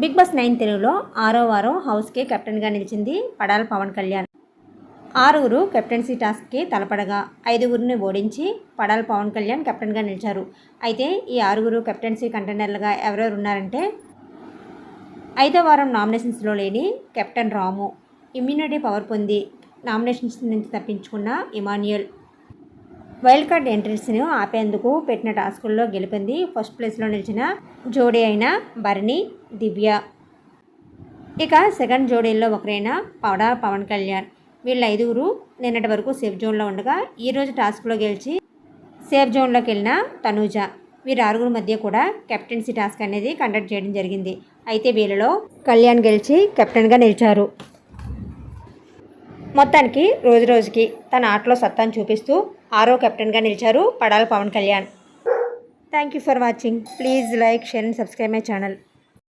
Big boss nine తెలుగులో ఆరో వారం హౌస్కి కెప్టెన్గా నిలిచింది పడాల పవన్ కళ్యాణ్. ఆరుగురు కెప్టెన్సీ టాస్క్కి తలపడగా ఐదుగురిని ఓడించి పడాల పవన్ కళ్యాణ్ కెప్టెన్గా నిలిచారు. అయితే ఈ ఆరుగురు కెప్టెన్సీ కంటెండర్లుగా ఎవరెవరు ఉన్నారంటే ఐదో వారం నామినేషన్స్లో లేని కెప్టెన్ రాము ఇమ్యూనిటీ పవర్ పొంది నామినేషన్స్ నుంచి తప్పించుకున్న ఇమాన్యుయల్ వైల్డ్ కార్డ్ ఎంట్రీస్ను ఆపేందుకు పెట్టిన టాస్కుల్లో గెలిపింది ఫస్ట్ ప్లేస్లో నిలిచిన జోడీ అయిన భరణి దివ్య. ఇక సెకండ్ జోడీల్లో ఒకరైన పవడా పవన్ కళ్యాణ్. వీళ్ళ ఐదుగురు నిన్నటి వరకు సేఫ్ జోన్లో ఉండగా ఈరోజు టాస్క్లో గెలిచి సేఫ్ జోన్లోకి వెళ్ళిన తనూజ. వీరు ఆరుగురు మధ్య కూడా కెప్టెన్సీ టాస్క్ అనేది కండక్ట్ చేయడం జరిగింది. అయితే వీళ్ళలో కళ్యాణ్ గెలిచి కెప్టెన్గా నిలిచారు. మొత్తానికి రోజు రోజుకి తన ఆటలో సత్తాను చూపిస్తూ ఆరో కెప్టెన్గా నిలిచారు Padala Pawan Kalyan. Thank you for watching please like share and subscribe my channel